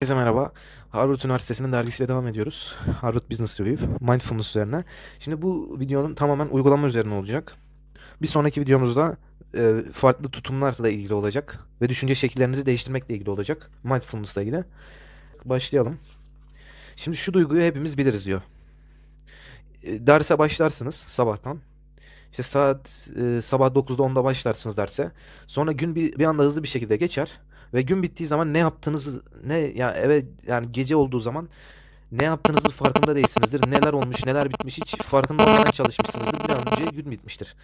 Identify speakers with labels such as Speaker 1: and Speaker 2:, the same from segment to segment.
Speaker 1: Herkese merhaba. Harvard Üniversitesi'nin dergisiyle devam ediyoruz. Harvard Business Review, Mindfulness üzerine. Şimdi bu videonun tamamen uygulama üzerine olacak. Bir sonraki videomuzda e, farklı tutumlarla ilgili olacak ve düşünce şekillerinizi değiştirmekle ilgili olacak. Mindfulness'la ilgili. Başlayalım. Şimdi şu duyguyu hepimiz biliriz diyor. E, derse başlarsınız sabahtan. İşte saat e, sabah 9'da 10'da başlarsınız derse. Sonra gün bir, bir anda hızlı bir şekilde geçer. Ve gün bittiği zaman ne yaptığınızı ne ya eve yani gece olduğu zaman ne yaptığınızın farkında değilsinizdir. Neler olmuş, neler bitmiş hiç farkında olmadan çalışmışsınızdır. Bir an önce gün bitmiştir.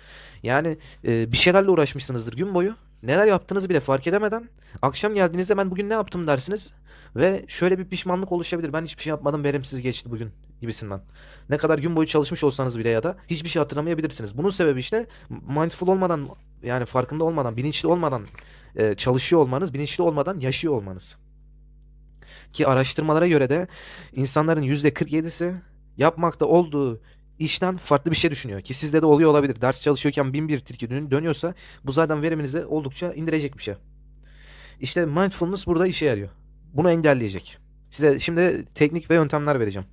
Speaker 1: Yani e, bir şeylerle uğraşmışsınızdır gün boyu. Neler yaptığınızı bile fark edemeden akşam geldiğinizde ben bugün ne yaptım dersiniz. Ve şöyle bir pişmanlık oluşabilir. Ben hiçbir şey yapmadım, verimsiz geçti bugün gibisinden. Ne kadar gün boyu çalışmış olsanız bile ya da hiçbir şey hatırlamayabilirsiniz. Bunun sebebi işte mindful olmadan yani farkında olmadan, bilinçli olmadan e, çalışıyor olmanız, bilinçli olmadan yaşıyor olmanız. Ki araştırmalara göre de insanların %47'si yapmakta olduğu işten farklı bir şey düşünüyor. Ki sizde de oluyor olabilir. Ders çalışıyorken bin bir tilki dön- dönüyorsa bu zaten veriminizi oldukça indirecek bir şey. İşte mindfulness burada işe yarıyor. Bunu engelleyecek. Size şimdi teknik ve yöntemler vereceğim.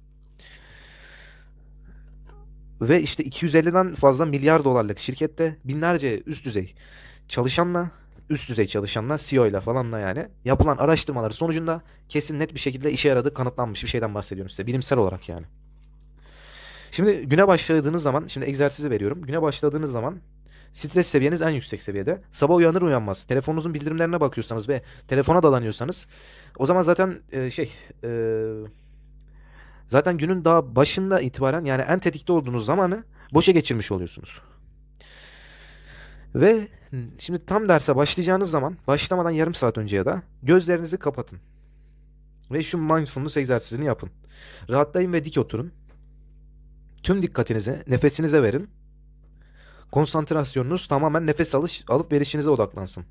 Speaker 1: Ve işte 250'den fazla milyar dolarlık şirkette binlerce üst düzey çalışanla, üst düzey çalışanla, CEO ile falanla yani yapılan araştırmaları sonucunda kesin net bir şekilde işe yaradığı kanıtlanmış bir şeyden bahsediyorum size. Bilimsel olarak yani. Şimdi güne başladığınız zaman, şimdi egzersizi veriyorum. Güne başladığınız zaman stres seviyeniz en yüksek seviyede. Sabah uyanır uyanmaz telefonunuzun bildirimlerine bakıyorsanız ve telefona dalanıyorsanız o zaman zaten e, şey e, zaten günün daha başında itibaren yani en tetikte olduğunuz zamanı boşa geçirmiş oluyorsunuz. Ve şimdi tam derse başlayacağınız zaman başlamadan yarım saat önce ya da gözlerinizi kapatın. Ve şu mindfulness egzersizini yapın. Rahatlayın ve dik oturun. Tüm dikkatinizi nefesinize verin. Konsantrasyonunuz tamamen nefes alış, alıp verişinize odaklansın.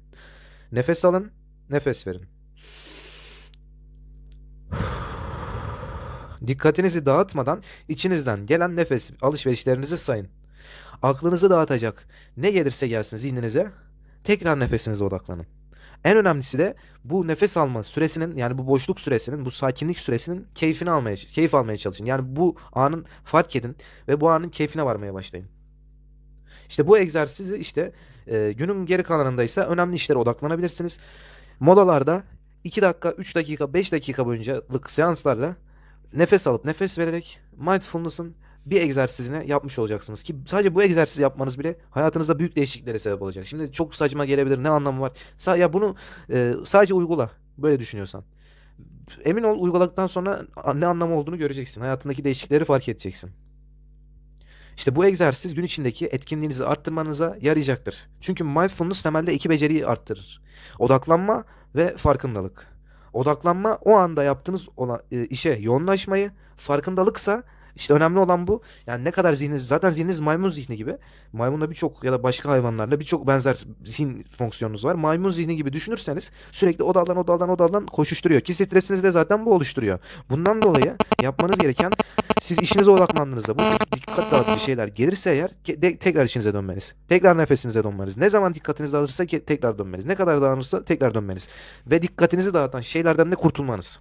Speaker 1: Nefes alın, nefes verin. Dikkatinizi dağıtmadan içinizden gelen nefes alışverişlerinizi sayın. Aklınızı dağıtacak ne gelirse gelsin zihninize tekrar nefesinize odaklanın. En önemlisi de bu nefes alma süresinin yani bu boşluk süresinin bu sakinlik süresinin keyfini almaya keyif almaya çalışın. Yani bu anın fark edin ve bu anın keyfine varmaya başlayın. İşte bu egzersizi işte e, günün geri kalanında ise önemli işlere odaklanabilirsiniz. Molalarda 2 dakika, 3 dakika, 5 dakika boyuncalık seanslarla nefes alıp nefes vererek mindfulness'ın bir egzersizine yapmış olacaksınız ki sadece bu egzersizi yapmanız bile hayatınızda büyük değişikliklere sebep olacak. Şimdi çok saçma gelebilir. Ne anlamı var? Sa ya bunu e, sadece uygula. Böyle düşünüyorsan. Emin ol uyguladıktan sonra ne anlamı olduğunu göreceksin. Hayatındaki değişiklikleri fark edeceksin. İşte bu egzersiz gün içindeki etkinliğinizi arttırmanıza yarayacaktır. Çünkü mindfulness temelde iki beceriyi arttırır. Odaklanma ve farkındalık. Odaklanma o anda yaptığınız olan, e, işe yoğunlaşmayı, farkındalıksa işte önemli olan bu. Yani ne kadar zihniniz zaten zihniniz maymun zihni gibi. Maymunla birçok ya da başka hayvanlarla birçok benzer zihin fonksiyonunuz var. Maymun zihni gibi düşünürseniz sürekli o daldan o koşuşturuyor. Ki stresinizi de zaten bu oluşturuyor. Bundan dolayı yapmanız gereken siz işinize odaklandığınızda bu dikkat dağıtıcı şeyler gelirse eğer de- tekrar işinize dönmeniz. Tekrar nefesinize dönmeniz. Ne zaman dikkatiniz dağılırsa tekrar dönmeniz. Ne kadar dağılırsa tekrar dönmeniz. Ve dikkatinizi dağıtan şeylerden de kurtulmanız.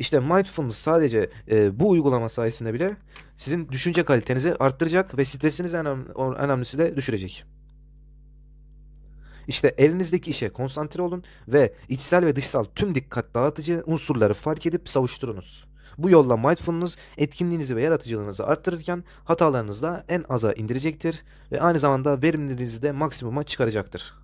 Speaker 1: İşte mindfulness sadece e, bu uygulama sayesinde bile sizin düşünce kalitenizi arttıracak ve stresinizi en önemlisi de düşürecek. İşte elinizdeki işe konsantre olun ve içsel ve dışsal tüm dikkat dağıtıcı unsurları fark edip savuşturunuz. Bu yolla mindfulness etkinliğinizi ve yaratıcılığınızı arttırırken hatalarınızı da en aza indirecektir ve aynı zamanda verimliliğinizi de maksimuma çıkaracaktır.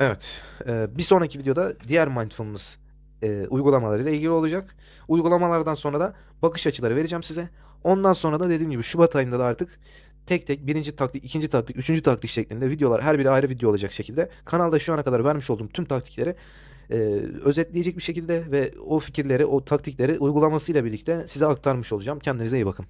Speaker 1: Evet, e, bir sonraki videoda diğer mindfulness e, uygulamalarıyla ilgili olacak. Uygulamalardan sonra da bakış açıları vereceğim size. Ondan sonra da dediğim gibi Şubat ayında da artık tek tek birinci taktik, ikinci taktik, üçüncü taktik şeklinde videolar her biri ayrı video olacak şekilde kanalda şu ana kadar vermiş olduğum tüm taktikleri e, özetleyecek bir şekilde ve o fikirleri, o taktikleri uygulamasıyla birlikte size aktarmış olacağım. Kendinize iyi bakın.